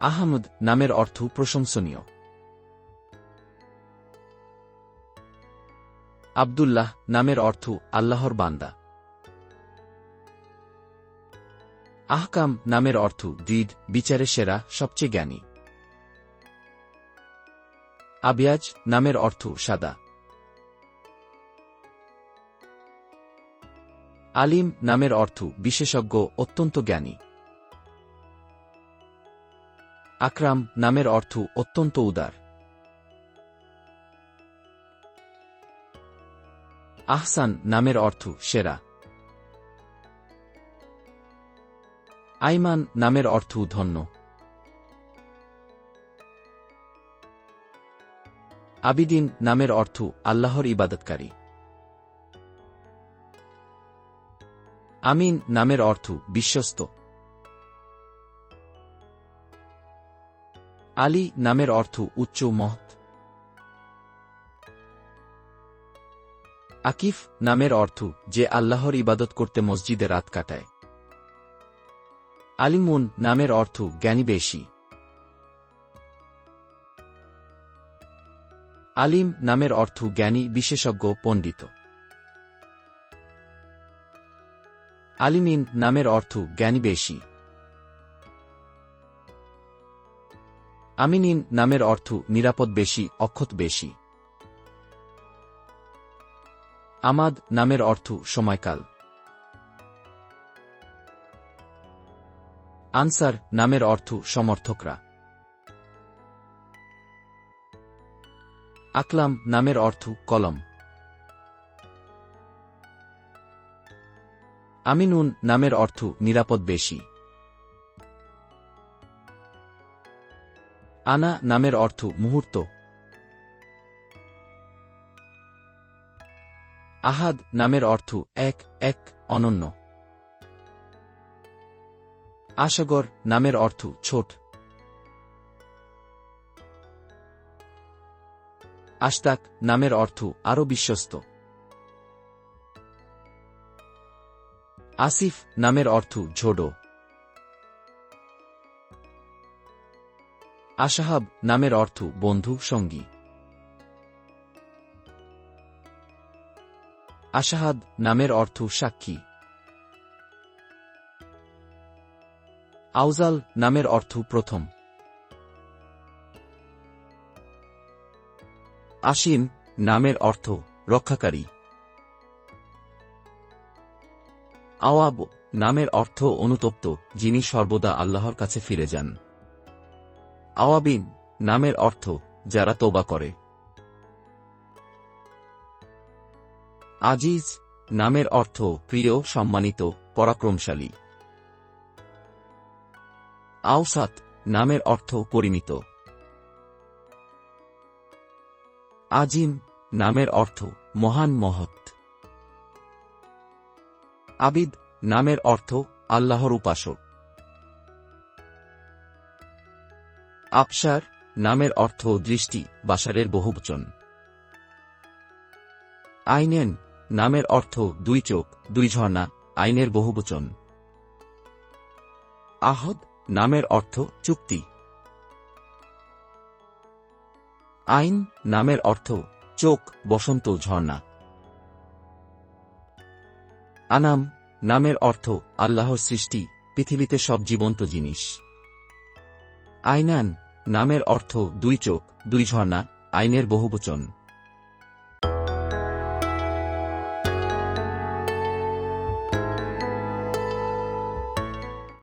আহমদ নামের অর্থ প্রশংসনীয়। আব্দুল্লাহ নামের অর্থ আল্লাহর বান্দা। আহকাম নামের অর্থ দিদ বিচারে সেরা, সবচেয়ে জ্ঞানী। আবিয়াজ নামের অর্থ সাদা। আলিম নামের অর্থ বিশেষজ্ঞ, অত্যন্ত জ্ঞানী। আকরাম নামের অর্থ অত্যন্ত উদার। আহসান নামের অর্থ সেরা। আইমান নামের অর্থ ধন্য। আবিদিন নামের অর্থ আল্লাহর ইবাদতকারী। আমিন নামের অর্থ বিশ্বস্ত। আলী নামের অর্থ উচ্চ মহৎ। আকিফ নামের অর্থ যে আল্লাহর ইবাদত করতে মসজিদে রাত কাটায়। আলিমুন নামের অর্থ জ্ঞানী বেশি। আলিম নামের অর্থ জ্ঞানী বিশেষজ্ঞ পণ্ডিত। আলিমিন নামের অর্থ জ্ঞানী বেশি। আমিনিন নামের অর্থ নিরাপদ বেশি, অক্ষত বেশি। আমাদ নামের অর্থ সময়কাল। আনসার নামের অর্থ সমর্থকরা। আকলাম নামের অর্থ কলম। আমিনুন নামের অর্থ নিরাপদ বেশি। আনা নামের অর্থ মুহূর্ত। আহাদ নামের অর্থ এক এক, অনন্য। আশাগর নামের অর্থ ছোট। আশতাক নামের অর্থ আরও বিশ্বস্ত। আসিফ নামের অর্থ ঝোডো। আশাহাব নামের অর্থ বন্ধু, সঙ্গী। আশাহাদ নামের অর্থ সাক্ষী। আউজাল নামের অর্থ প্রথম। আসিম নামের অর্থ রক্ষাকারী। আওয়াব নামের অর্থ অনুতপ্ত, যিনি সর্বদা আল্লাহর কাছে ফিরে যান। আওয়াবিন নামের অর্থ, যারা তোবা করে। আজিজ নামের অর্থ, প্রিয়, সম্মানিত, পরাক্রমশালী। আওসাত নামের অর্থ, পরিমিত। আজিম নামের অর্থ, মহান মহৎ। আবিদ নামের অর্থ, আল্লাহর উপাসক। আফসার নামের অর্থ দৃষ্টি বাসারের বহুবচন। আইনেন নামের অর্থ দুই চোখ, দুই ঝর্ণা, আইনের বহুবচন। আহদ নামের অর্থ চুক্তি। আইন নামের অর্থ চোখ, বসন্ত, ঝর্ণা। আনাম নামের অর্থ আল্লাহর সৃষ্টি, পৃথিবীতে সব জীবন্ত জিনিস। আইনান নামের অর্থ দুই চোখ দুই ঝর্ণা আইনের বহুবচন।